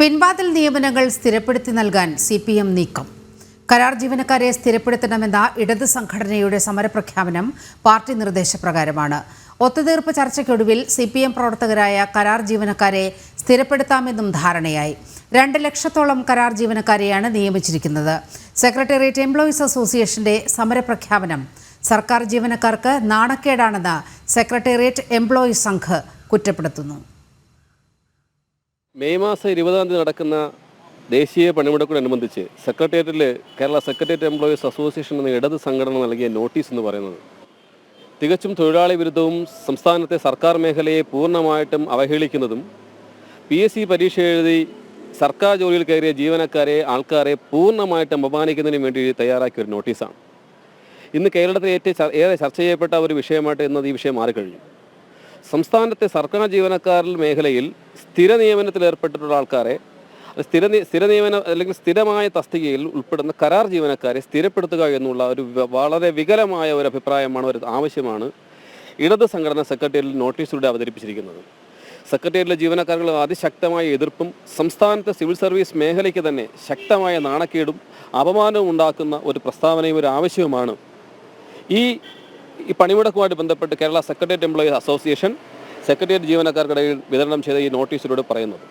പിൻവാതിൽ നിയമനങ്ങൾ സ്ഥിരപ്പെടുത്തി നൽകാൻ സി പി എം നീക്കം. കരാർ ജീവനക്കാരെ സ്ഥിരപ്പെടുത്തണമെന്ന ഇടത് സംഘടനയുടെ സമരപ്രഖ്യാപനം പാർട്ടി നിർദ്ദേശപ്രകാരമാണ്. ഒത്തുതീർപ്പ് ചർച്ചയ്ക്കൊടുവിൽ സി പി എം പ്രവർത്തകരായ കരാർ ജീവനക്കാരെ സ്ഥിരപ്പെടുത്താമെന്നും ധാരണയായി. രണ്ട് ലക്ഷത്തോളം കരാർ ജീവനക്കാരെയാണ് നിയമിച്ചിരിക്കുന്നത്. സെക്രട്ടേറിയറ്റ് എംപ്ലോയീസ് അസോസിയേഷന്റെ സമരപ്രഖ്യാപനം സർക്കാർ ജീവനക്കാർക്ക് നാണക്കേടാണെന്ന് സെക്രട്ടേറിയറ്റ് എംപ്ലോയീസ് സംഘ് കുറ്റപ്പെടുത്തുന്നു. മെയ് മാസം ഇരുപതാം തീയതി നടക്കുന്ന ദേശീയ പണിമുടക്കോടനുബന്ധിച്ച് സെക്രട്ടേറിയറ്റിൽ കേരള സെക്രട്ടേറിയറ്റ് എംപ്ലോയീസ് അസോസിയേഷൻ എന്ന ഇടത് സംഘടന നൽകിയ നോട്ടീസ് എന്ന് പറയുന്നത്. തികച്ചും തൊഴിലാളി വിരുദ്ധവും സംസ്ഥാനത്തെ സർക്കാർ മേഖലയെ പൂർണമായിട്ടും അവഹേളിക്കുന്നതും പി എസ് സി പരീക്ഷ എഴുതി സർക്കാർ ജോലിയിൽ കയറിയ ജീവനക്കാരെ ആൾക്കാരെ പൂർണമായിട്ടും അപമാനിക്കുന്നതിന് വേണ്ടി തയ്യാറാക്കിയ ഒരു നോട്ടീസാണ്. ഇന്ന് കേരളത്തിൽ ഏറ്റവും ഏറെ ചർച്ച ചെയ്യപ്പെട്ട ഒരു വിഷയമായിട്ട് ഇന്നത് ഈ വിഷയം മാറിക്കഴിഞ്ഞു. സംസ്ഥാനത്തെ സർക്കാർ ജീവനക്കാരിൽ മേഖലയിൽ സ്ഥിര നിയമനത്തിൽ ഏർപ്പെട്ടിട്ടുള്ള ആൾക്കാരെ സ്ഥിര സ്ഥിര നിയമനം അല്ലെങ്കിൽ സ്ഥിരമായ തസ്തികയിൽ ഉൾപ്പെടുന്ന കരാർ ജീവനക്കാരെ സ്ഥിരപ്പെടുത്തുക എന്നുള്ള ഒരു വളരെ വികലമായ ഒരു അഭിപ്രായമാണ് ഒരു ആവശ്യമാണ് ഇടത് സംഘടന സെക്രട്ടേറിയറ്റിൽ നോട്ടീസിലൂടെ അവതരിപ്പിച്ചിരിക്കുന്നത്. സെക്രട്ടേറിയറ്റിലെ ജീവനക്കാർക്ക് അതിശക്തമായ എതിർപ്പും സംസ്ഥാനത്തെ സിവിൽ സർവീസ് മേഖലയ്ക്ക് തന്നെ ശക്തമായ നാണക്കേടും അപമാനവും ഉണ്ടാക്കുന്ന ഒരു പ്രസ്താവനയും ഒരു ആവശ്യവുമാണ്. ഈ ഈ പണിമുടക്കുമായിട്ട് ബന്ധപ്പെട്ട് Kerala secretariat employees association secretariat ജീവനക്കാർക്കിടയിൽ വിതരണം ചെയ്ത ഈ നോട്ടീസിലൂടെ പറയുന്നത്.